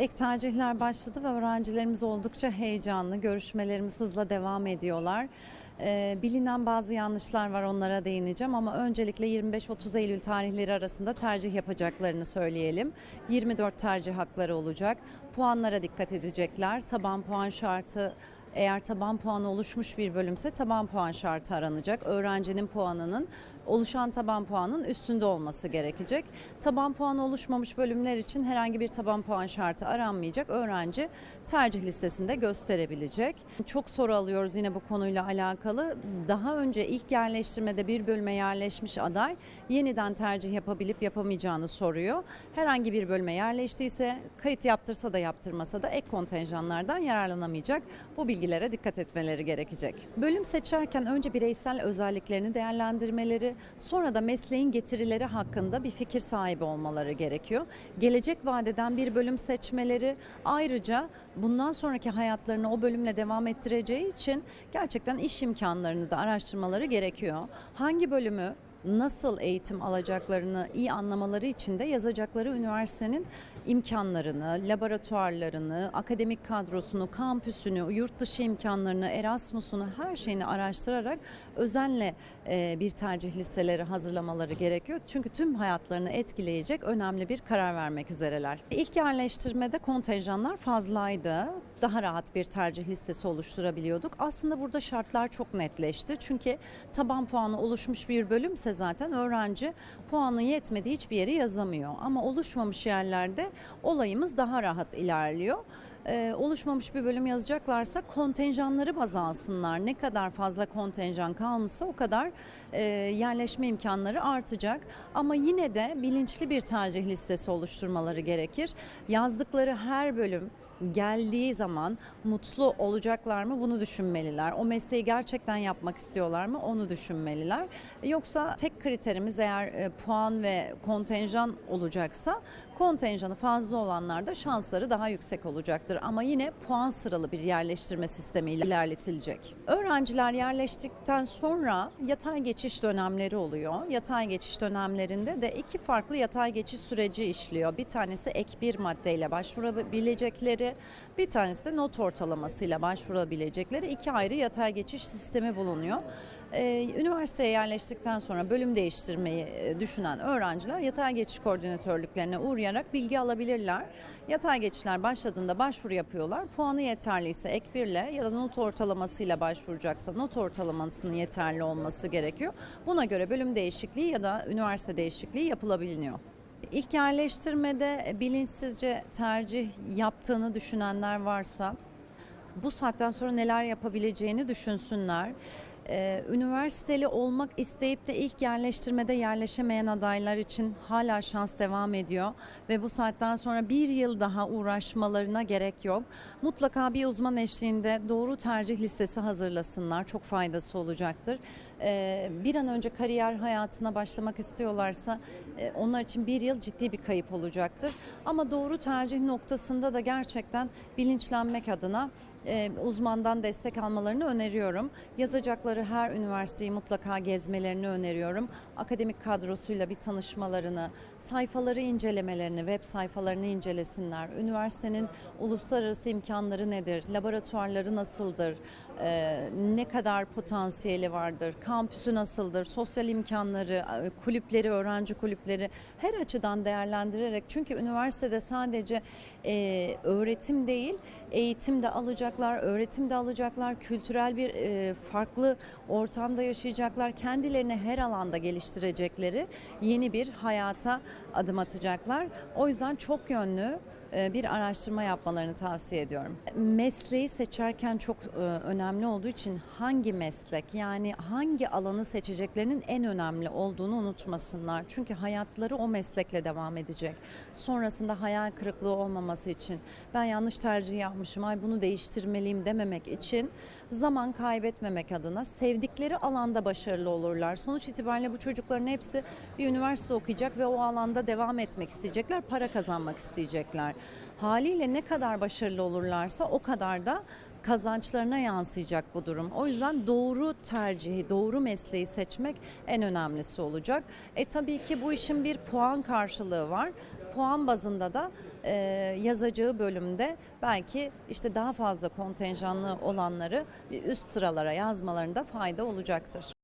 Ek tercihler başladı ve öğrencilerimiz oldukça heyecanlı. Görüşmelerimiz hızla devam ediyorlar. Ee, bilinen bazı yanlışlar var onlara değineceğim ama öncelikle 25-30 Eylül tarihleri arasında tercih yapacaklarını söyleyelim. 24 tercih hakları olacak. Puanlara dikkat edecekler. Taban puan şartı eğer taban puanı oluşmuş bir bölümse taban puan şartı aranacak. Öğrencinin puanının oluşan taban puanın üstünde olması gerekecek. Taban puanı oluşmamış bölümler için herhangi bir taban puan şartı aranmayacak. Öğrenci tercih listesinde gösterebilecek. Çok soru alıyoruz yine bu konuyla alakalı. Daha önce ilk yerleştirmede bir bölüme yerleşmiş aday yeniden tercih yapabilip yapamayacağını soruyor. Herhangi bir bölüme yerleştiyse kayıt yaptırsa da yaptırmasa da ek kontenjanlardan yararlanamayacak. Bu bilgilere dikkat etmeleri gerekecek. Bölüm seçerken önce bireysel özelliklerini değerlendirmeleri, sonra da mesleğin getirileri hakkında bir fikir sahibi olmaları gerekiyor. Gelecek vadeden bir bölüm seçmeleri ayrıca bundan sonraki hayatlarını o bölümle devam ettireceği için gerçekten iş imkanlarını da araştırmaları gerekiyor. Hangi bölümü nasıl eğitim alacaklarını iyi anlamaları için de yazacakları üniversitenin imkanlarını, laboratuvarlarını, akademik kadrosunu, kampüsünü, yurt dışı imkanlarını, Erasmus'unu her şeyini araştırarak özenle e, bir tercih listeleri hazırlamaları gerekiyor. Çünkü tüm hayatlarını etkileyecek önemli bir karar vermek üzereler. İlk yerleştirmede kontenjanlar fazlaydı. Daha rahat bir tercih listesi oluşturabiliyorduk. Aslında burada şartlar çok netleşti. Çünkü taban puanı oluşmuş bir bölümse zaten öğrenci puanı yetmediği hiçbir yere yazamıyor. Ama oluşmamış yerlerde olayımız daha rahat ilerliyor. Ee, oluşmamış bir bölüm yazacaklarsa kontenjanları baz alsınlar. Ne kadar fazla kontenjan kalmışsa o kadar e, yerleşme imkanları artacak. Ama yine de bilinçli bir tercih listesi oluşturmaları gerekir. Yazdıkları her bölüm geldiği zaman mutlu olacaklar mı bunu düşünmeliler. O mesleği gerçekten yapmak istiyorlar mı onu düşünmeliler. Yoksa tek kriterimiz eğer e, puan ve kontenjan olacaksa kontenjanı fazla olanlarda şansları daha yüksek olacaktır. Ama yine puan sıralı bir yerleştirme sistemiyle ilerletilecek. Öğrenciler yerleştikten sonra yatay geçiş dönemleri oluyor. Yatay geçiş dönemlerinde de iki farklı yatay geçiş süreci işliyor. Bir tanesi ek bir maddeyle başvurabilecekleri, bir tanesi de not ortalamasıyla başvurabilecekleri iki ayrı yatay geçiş sistemi bulunuyor. Ee, üniversiteye yerleştikten sonra bölüm değiştirmeyi e, düşünen öğrenciler yatay geçiş koordinatörlüklerine uğrayarak bilgi alabilirler. Yatay geçişler başladığında başvuru yapıyorlar. Puanı yeterliyse ek birle ya da not ortalamasıyla başvuracaksa not ortalamasının yeterli olması gerekiyor. Buna göre bölüm değişikliği ya da üniversite değişikliği yapılabiliyor. İlk yerleştirmede bilinçsizce tercih yaptığını düşünenler varsa bu saatten sonra neler yapabileceğini düşünsünler. Ee, üniversiteli olmak isteyip de ilk yerleştirmede yerleşemeyen adaylar için hala şans devam ediyor ve bu saatten sonra bir yıl daha uğraşmalarına gerek yok. Mutlaka bir uzman eşliğinde doğru tercih listesi hazırlasınlar. Çok faydası olacaktır. Ee, bir an önce kariyer hayatına başlamak istiyorlarsa e, onlar için bir yıl ciddi bir kayıp olacaktır. Ama doğru tercih noktasında da gerçekten bilinçlenmek adına e, uzmandan destek almalarını öneriyorum. Yazacakları her üniversiteyi mutlaka gezmelerini öneriyorum. Akademik kadrosuyla bir tanışmalarını, sayfaları incelemelerini, web sayfalarını incelesinler. Üniversitenin uluslararası imkanları nedir? Laboratuvarları nasıldır? E, ne kadar potansiyeli vardır? Kampüsü nasıldır? Sosyal imkanları, kulüpleri, öğrenci kulüpleri her açıdan değerlendirerek çünkü üniversitede sadece e, öğretim değil, eğitim de alacaklar, öğretim de alacaklar, kültürel bir e, farklı ortamda yaşayacaklar, kendilerini her alanda geliştirecekleri yeni bir hayata adım atacaklar. O yüzden çok yönlü bir araştırma yapmalarını tavsiye ediyorum. Mesleği seçerken çok e, önemli olduğu için hangi meslek yani hangi alanı seçeceklerinin en önemli olduğunu unutmasınlar. Çünkü hayatları o meslekle devam edecek. Sonrasında hayal kırıklığı olmaması için ben yanlış tercih yapmışım ay bunu değiştirmeliyim dememek için zaman kaybetmemek adına sevdikleri alanda başarılı olurlar. Sonuç itibariyle bu çocukların hepsi bir üniversite okuyacak ve o alanda devam etmek isteyecekler, para kazanmak isteyecekler. Haliyle ne kadar başarılı olurlarsa o kadar da kazançlarına yansıyacak bu durum. O yüzden doğru tercihi, doğru mesleği seçmek en önemlisi olacak. E tabii ki bu işin bir puan karşılığı var. Puan bazında da e, yazacağı bölümde belki işte daha fazla kontenjanlı olanları üst sıralara yazmalarında fayda olacaktır.